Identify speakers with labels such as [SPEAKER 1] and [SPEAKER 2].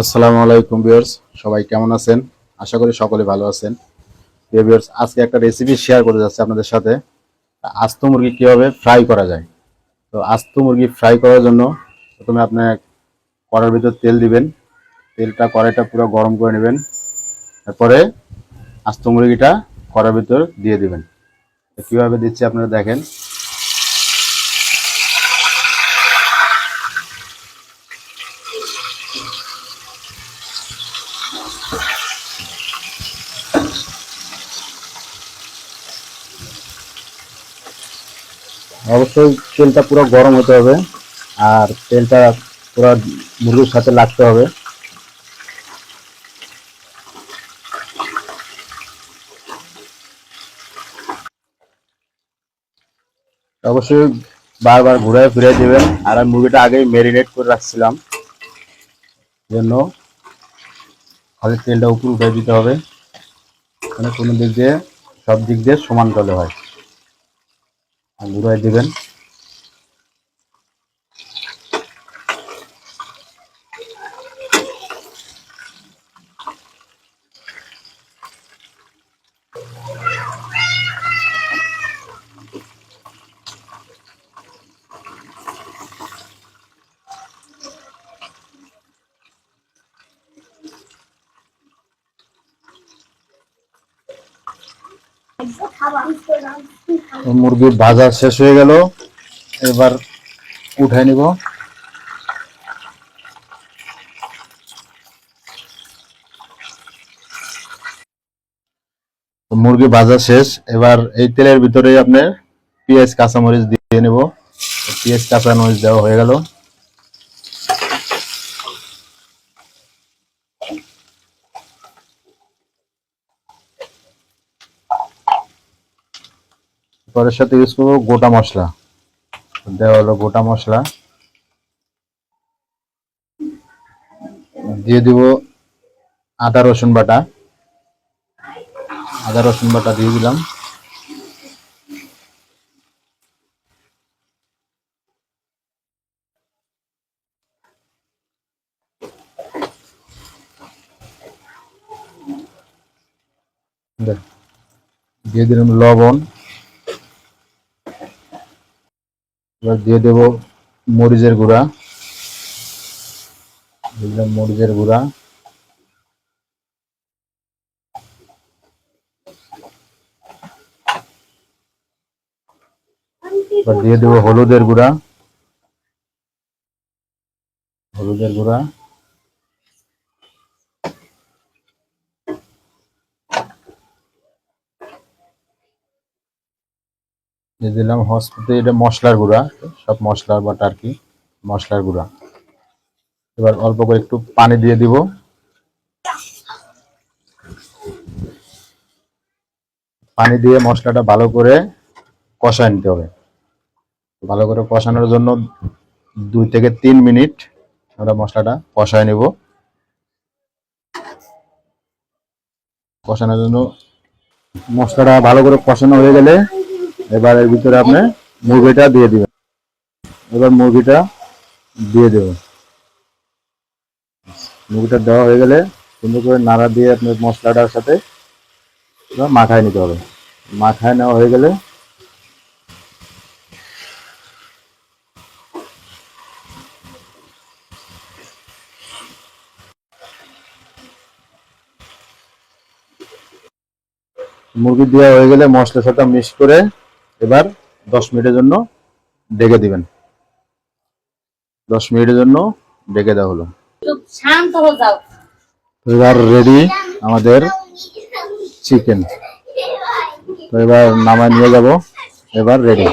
[SPEAKER 1] আসসালামু আলাইকুম ভিউয়ার্স, সবাই কেমন আছেন? আশা করি সকলে ভালো আছেন। ভিউয়ার্স, আজকে একটা রেসিপি শেয়ার করতে যাচ্ছে আপনাদের সাথে। আস্ত মুরগি কীভাবে ফ্রাই করা যায়? তো আস্ত মুরগি ফ্রাই করার জন্য প্রথমে আপনি কড়ার ভিতর তেল দিবেন। তেলটা কড়াইটা পুরো গরম করে নেবেন। তারপরে আস্ত মুরগিটা কড়ার ভিতর দিয়ে দিবেন। কীভাবে দিচ্ছি আপনারা দেখেন। অবশ্যই তেলটা পুরো গরম হতে হবে আর তেলটা পুরো মুরগির সাথে লাগতে হবে। অবশ্যই বারবার ঘুরায় ফিরে দিবেন। আর আমি মুরগিটা আগেই ম্যারিনেট করে রাখছিলাম। জন্য খালি তেলটা উপর উঠে দিতে হবে। মানে কোনো দিক দিয়ে, সব দিক দিয়ে সমান তলে হয়। ঘুরাই দিবেন। মুরগি ভাজা শেষ হয়ে গেল। এবার উঠাই নিব। মুরগি ভাজা শেষ। এবার এই তেলের ভিতরে আপনার পেঁয়াজ, কাঁচামরিচ দিয়ে নেব। পেঁয়াজ, কাঁচামরিচ দেওয়া হয়ে গেল। পরের সাথে ইউজ করব গোটা মশলা। দেওয়া হলো গোটা মশলা। দিয়ে দিব আদা, রসুন বাটা। আদা, রসুন বাটা দিয়ে দিলাম। দিয়ে দিলাম লবণ। এবার দিয়ে দেব মরিচের গুঁড়া। দিলাম মরিচের গুঁড়া। দিয়ে দেব হলুদের গুঁড়া। হলুদের গুঁড়া। দিয়ে দিলাম হসপিটাল এটা মশলার গুঁড়া, সব মশলার বাটা আর কি মশলার গুঁড়া। এবার অল্প করে একটু পানি দিয়ে দিব। পানি দিয়ে মশলাটা ভালো করে কষায় নিতে হবে। ভালো করে কষানোর জন্য দুই থেকে তিন মিনিট আমরা মশলাটা কষায় নেব। কষানোর জন্য মশলাটা ভালো করে কষানো হয়ে গেলে এবার এর ভিতরে আপনি মুরগিটা দিয়ে দিবেন। এবার মুরগিটা দিয়ে দেবেন মুরগিটা দেওয়া হয়ে গেলে সুন্দর করে নাড়া দিয়ে আপনার মশলাটার সাথে এবার মাখায় নিতে হবে। মাখায় নেওয়া হয়ে গেলে মুরগি দেওয়া হয়ে গেলে মশলার সাথে মিক্স করে এবার দশ মিনিটের জন্য ডেকে দিবেন। দশ মিনিটের জন্য ডেকে দেওয়া হলো। এবার রেডি আমাদের চিকেন তো এবার নামায় নিয়ে যাব। এবার রেডি